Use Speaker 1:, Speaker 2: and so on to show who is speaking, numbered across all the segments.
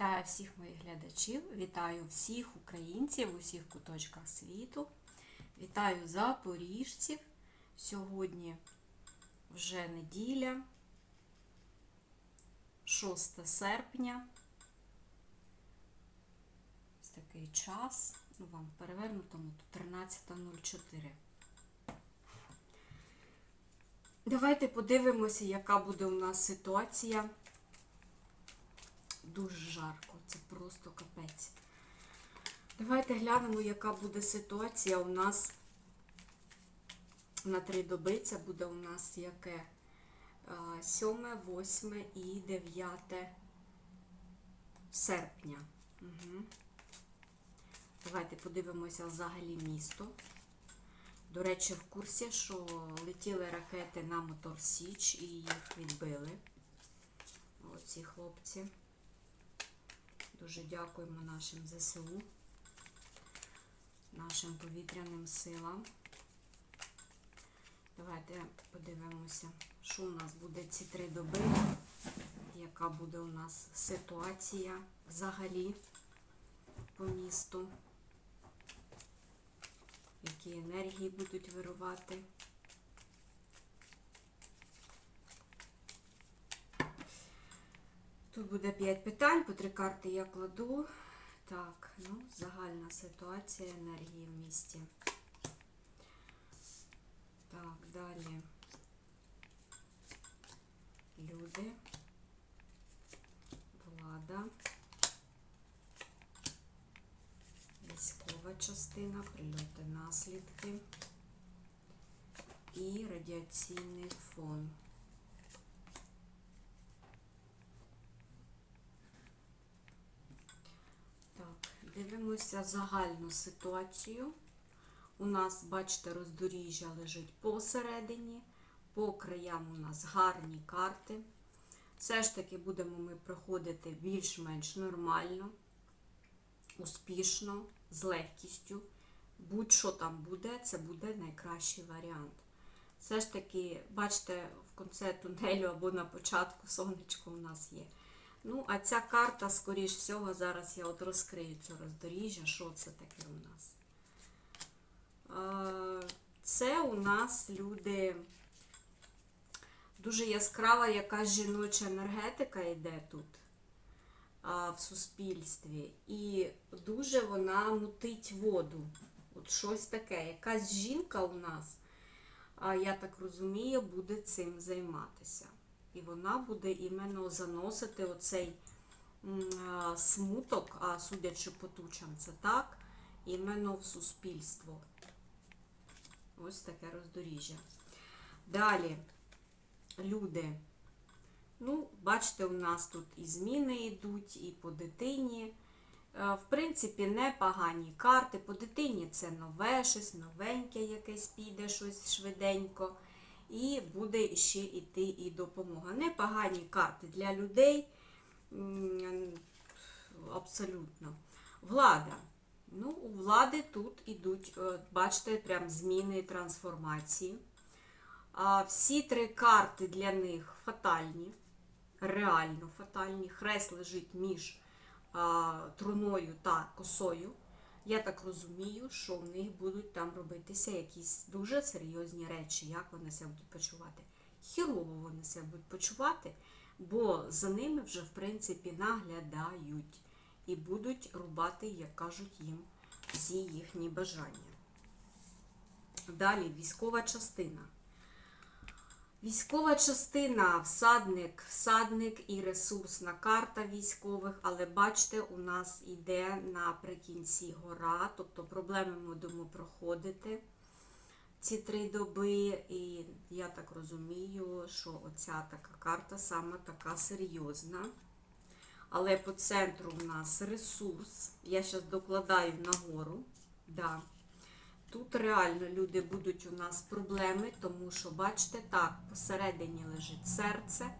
Speaker 1: Вітаю всіх моїх глядачів, вітаю всіх українців у всіх куточках світу. Вітаю запоріжців. Сьогодні вже неділя, 6 серпня. Ось такий час. Ну, вам перевернутому тут 13.04. Давайте подивимося, яка буде у нас ситуація. Дуже жарко, це просто капець. Давайте глянемо, яка буде ситуація у нас на три доби. Це буде у нас яке 7, 8 і 9 серпня. Угу. Давайте подивимося взагалі місто. До речі, в курсі, що летіли ракети на Мотор Січ і їх відбили. Оці хлопці. Дуже дякуємо нашим ЗСУ, нашим повітряним силам. Давайте подивимося, що у нас буде ці три доби, яка буде у нас ситуація взагалі по місту, які енергії будуть вирувати. Тут буде 5 питань, по три карти я кладу. Так, ну, загальна ситуація енергії в місті. Так, далі. Люди. Влада. Військова частина, прильоти наслідки і радіаційний фон. Так, дивимося загальну ситуацію. У нас, бачите, роздоріжжя лежить посередині, по краям у нас гарні карти. Все ж таки будемо ми проходити більш-менш нормально, успішно, з легкістю. Будь-що там буде, це буде найкращий варіант. Все ж таки, бачите, в кінці тунелю або на початку сонечко у нас є. Ну, а ця карта, скоріш всього, зараз я от розкрию це роздоріжжя. Що це таке у нас? Е, Це у нас люди дуже яскрава якась жіноча енергетика йде тут в суспільстві. І дуже вона мутить воду. От щось таке. Якась жінка у нас, я так розумію, буде цим займатися. І вона буде іменно заносити оцей смуток, а судячи по тучам, це так, іменно в суспільство. Ось таке роздоріжжя. Далі, люди. Ну, бачите, у нас тут і зміни йдуть, і по дитині. Е, В принципі, непогані карти. По дитині це нове, щось новеньке, якесь піде, щось швиденько. І буде ще йти і допомога. Непогані карти для людей. Абсолютно. Влада. Ну, у влади тут ідуть, е, бачите, прям зміни трансформації. Всі три карти для них фатальні, реально фатальні. Хрест лежить між труною та косою. Я так розумію, що в них будуть там робитися якісь дуже серйозні речі, як вони себе будуть почувати. Хірово вони себе будуть почувати, бо за ними вже, в принципі, наглядають і будуть рубати, як кажуть їм, всі їхні бажання. Далі військова частина. Військова частина, всадник, всадник і ресурсна карта військових, але бачите, у нас йде наприкінці гора, тобто проблеми ми будемо проходити ці три доби. І я так розумію, що оця така карта саме така серйозна. Але по центру у нас ресурс. Я зараз докладаю нагору. Да. Тут реально люди будуть у нас проблеми, тому що, бачите, так, посередині лежить серце,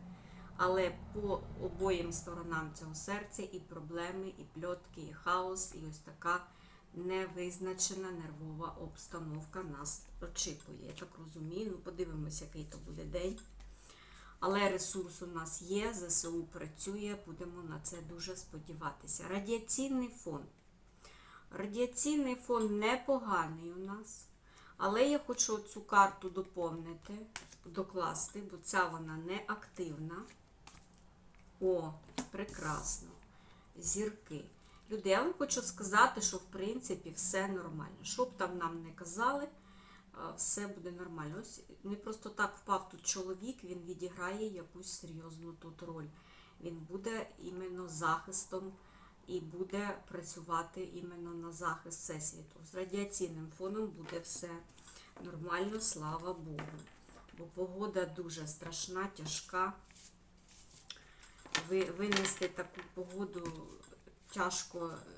Speaker 1: але по обоїм сторонам цього серця і проблеми, і пльотки, і хаос, і ось така невизначена нервова обстановка нас очікує. Я так розумію, ну подивимося, який то буде день. Але ресурс у нас є, ЗСУ працює, будемо на це дуже сподіватися. Радіаційний фон. Радіаційний фон непоганий у нас. Але я хочу цю карту доповнити, докласти, бо ця вона не активна. О, прекрасно. Зірки. Люди, я вам хочу сказати, що в принципі все нормально. Що б там нам не казали, все буде нормально. Ось не просто так впав тут чоловік, він відіграє якусь серйозну тут роль. Він буде іменно захистом і буде працювати іменно на захист всесвіту. З радіаційним фоном буде все нормально, слава Богу. Бо погода дуже страшна, тяжка. Ви, винести таку погоду тяжко. е,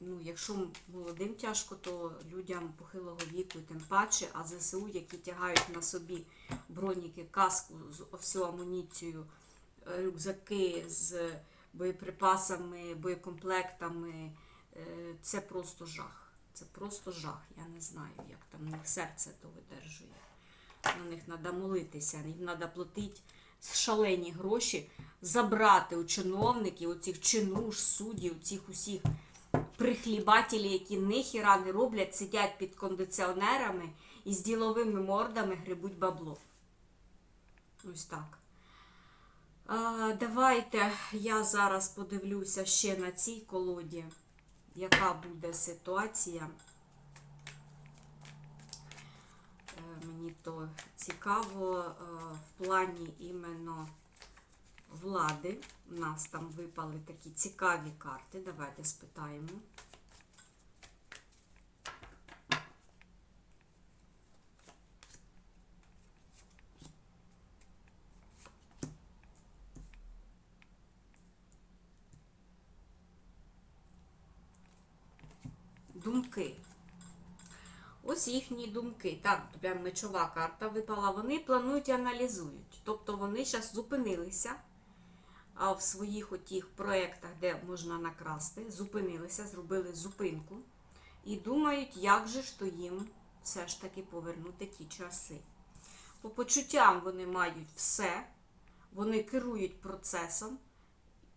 Speaker 1: Ну, якщо молодим тяжко, то людям похилого віку і тим паче, а ЗСУ, які тягають на собі броніки, каску, з- всю амуніцію, рюкзаки з боєприпасами, боєкомплектами, е, це просто жах. Це просто жах. Я не знаю, як там них серце то видержує. На них треба молитися, їм треба платити шалені гроші, забрати у чиновників, у цих чинуш, суддів, у цих усіх прихлібателі, які ніхіра не роблять, сидять під кондиціонерами і з діловими мордами грибуть бабло. Ось так. Давайте я зараз подивлюся ще на цій колоді, яка буде ситуація. Е, Мені то цікаво е, в плані іменно влади. У нас там випали такі цікаві карти. Давайте спитаємо. Думки. Ось їхні думки. Так, прям мечова карта випала. Вони планують і аналізують. Тобто вони зараз зупинилися в своїх отіх проєктах, де можна накрасти, зупинилися, зробили зупинку і думають, як же ж то їм все ж таки повернути ті часи. По почуттям вони мають все, вони керують процесом,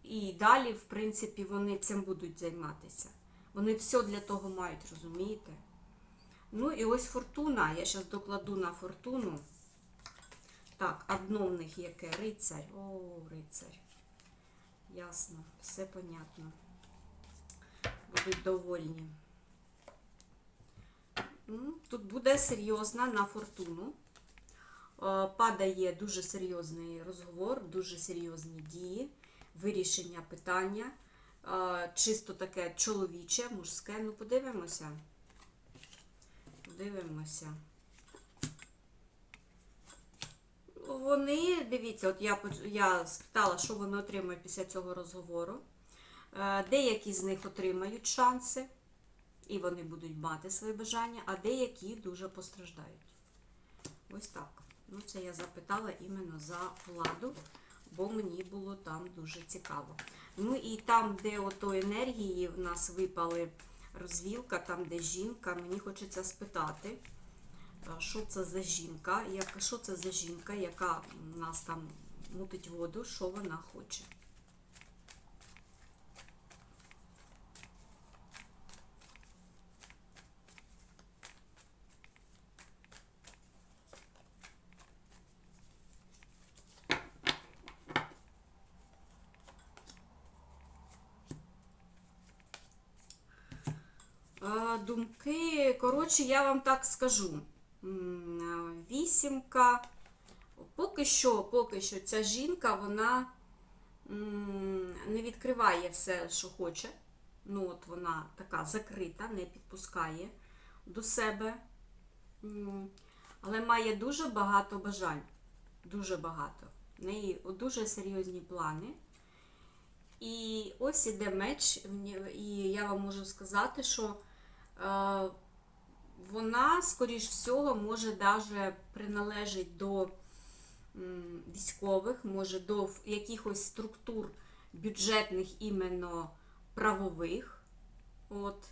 Speaker 1: і далі, в принципі, вони цим будуть займатися. Вони все для того мають, розумієте? Ну і ось фортуна. Я зараз докладу на фортуну. Так, одно в них яке рицарь. О, рицарь. Ясно, все понятно. Будуть довольні. Тут буде серйозна на фортуну. Е, Падає дуже серйозний розговор, дуже серйозні дії, вирішення питання. Чисто таке чоловіче, мужське. Ну, подивимося. Подивимося. Вони, дивіться, от я, я спитала, що вони отримають після цього розговору. Е, Деякі з них отримають шанси, і вони будуть мати свої бажання, а деякі дуже постраждають. Ось так. Ну, це я запитала іменно за владу, бо мені було там дуже цікаво. Ну і там, де ото енергії в нас випали розвілка, там, де жінка, мені хочеться спитати. Що це за жінка? Як, що це за жінка, яка нас там мутить воду, що вона хоче? А, Думки, коротше, я вам так скажу. Вісімка. Поки що, поки що ця жінка, вона не відкриває все, що хоче. Ну, от вона така закрита, не підпускає до себе. Але має дуже багато бажань. Дуже багато. В неї дуже серйозні плани. І ось іде меч, і я вам можу сказати, що е, вона, скоріш всього, може даже приналежить до військових, може до якихось структур бюджетних іменно правових. От.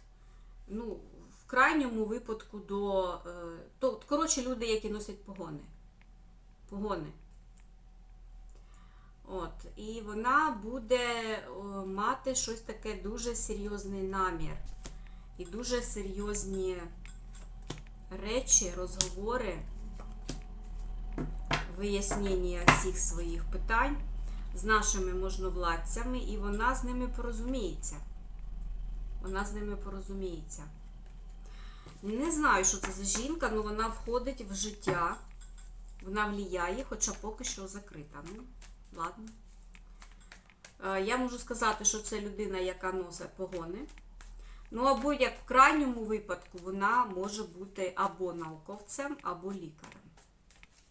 Speaker 1: Ну, в крайньому випадку до. е, то, коротше, люди, які носять погони. погони. От, і вона буде мати щось таке дуже серйозний намір. І дуже серйозні речі, розговори, вияснення всіх своїх питань з нашими можновладцями, і вона з ними порозуміється. Вона з ними порозуміється. Не знаю, що це за жінка, але вона входить в життя. Вона влияє, хоча поки що закрита. Ну, ладно. Е, Я можу сказати, що це людина, яка носить погони. Ну, або як в крайньому випадку, вона може бути або науковцем, або лікарем.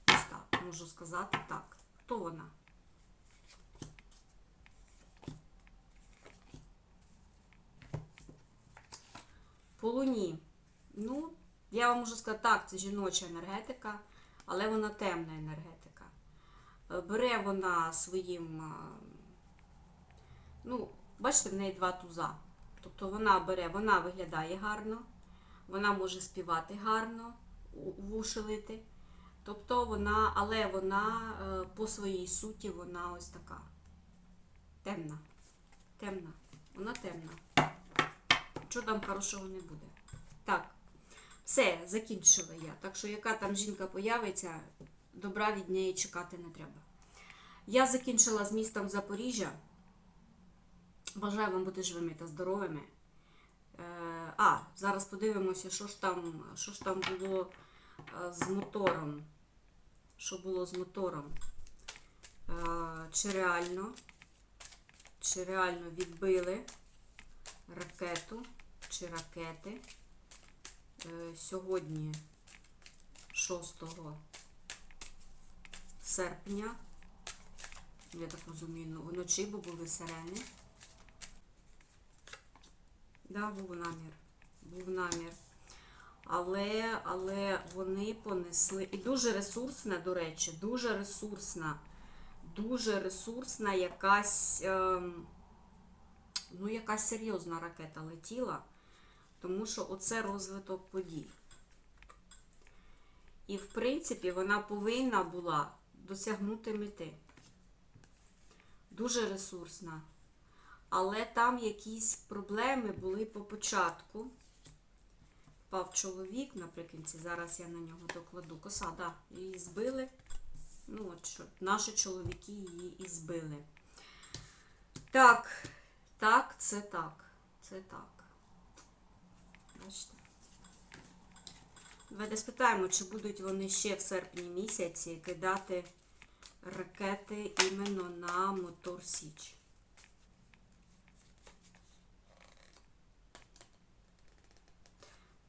Speaker 1: Ось так, можу сказати так. Хто вона? По луні. Ну, я вам можу сказати, так, це жіноча енергетика, але вона темна енергетика. Е, Бере вона своїм, ну, бачите, в неї два туза. Тобто вона бере, вона виглядає гарно, вона може співати гарно, у- лити. Тобто вона, але вона е, по своїй суті, вона ось така. Темна. Темна. Вона темна. Чого там хорошого не буде? Так. Все, закінчила я. Так що, яка там жінка появиться, добра від неї чекати не треба. Я закінчила з містом Запоріжжя. Бажаю вам бути живими та здоровими. Е, а, зараз подивимося, що ж там, що ж там було е, з мотором. Що було з мотором? Е, чи реально? Чи реально відбили ракету чи ракети? Сьогодні 6 серпня. Я так розумію, вночі, бо були сирени. Да, був намір. Був намір. Але, але вони понесли. І дуже ресурсна, до речі, дуже ресурсна. Дуже ресурсна якась, ем, ну, якась серйозна ракета летіла. Тому що оце розвиток подій. І, в принципі, вона повинна була досягнути мети. Дуже ресурсна. Але там якісь проблеми були по початку. Впав чоловік наприкінці. Зараз я на нього докладу. Коса, да, її збили. Ну, от що, наші чоловіки її і збили. Так, так, це так. Це так. Бачите? Давайте спитаємо, чи будуть вони ще в серпні місяці кидати ракети іменно на мотор Січ.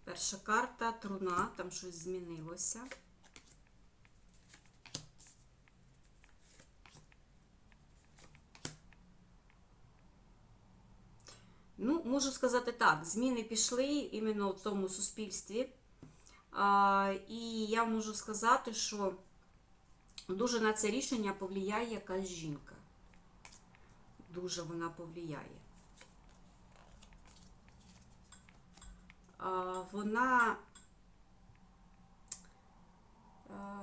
Speaker 1: Перша карта труна, там щось змінилося. Ну, можу сказати так, зміни пішли іменно в тому суспільстві. А, і я можу сказати, що дуже на це рішення повлияє якась жінка. Дуже вона повлияє. Вона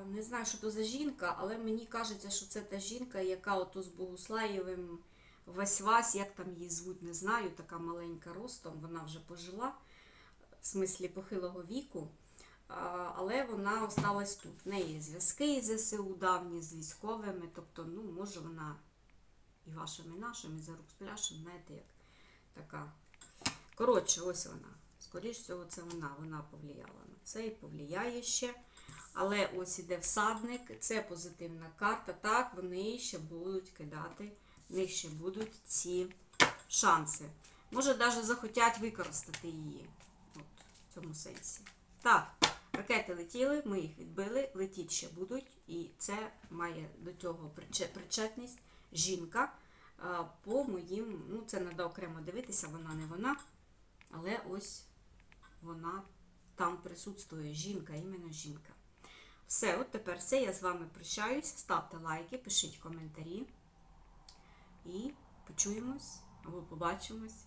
Speaker 1: не знаю, що то за жінка, але мені кажеться, що це та жінка, яка ото з Богуслаєвим Вась-Вась, як там її звуть, не знаю, така маленька ростом, вона вже пожила, в смислі похилого віку, але вона осталась тут. В неї зв'язки з ЗСУ давні, з військовими, тобто, ну, може вона і вашими, і нашими, за рук з пляшем, знаєте, як така. Коротше, ось вона. Скоріш всього, це вона. Вона повлияла на це і повлияє ще. Але ось іде всадник, це позитивна карта. Так, вони ще будуть кидати, в них ще будуть ці шанси. Може, навіть захотять використати її. От, в цьому сенсі. Так, ракети летіли, ми їх відбили, летіть ще будуть. І це має до цього причетність жінка. По моїм, ну це треба окремо дивитися, вона не вона. Але ось вона там присутствує. Жінка, іменно жінка. Все, от тепер все. Я з вами прощаюсь. Ставте лайки, пишіть коментарі. І почуємось або побачимось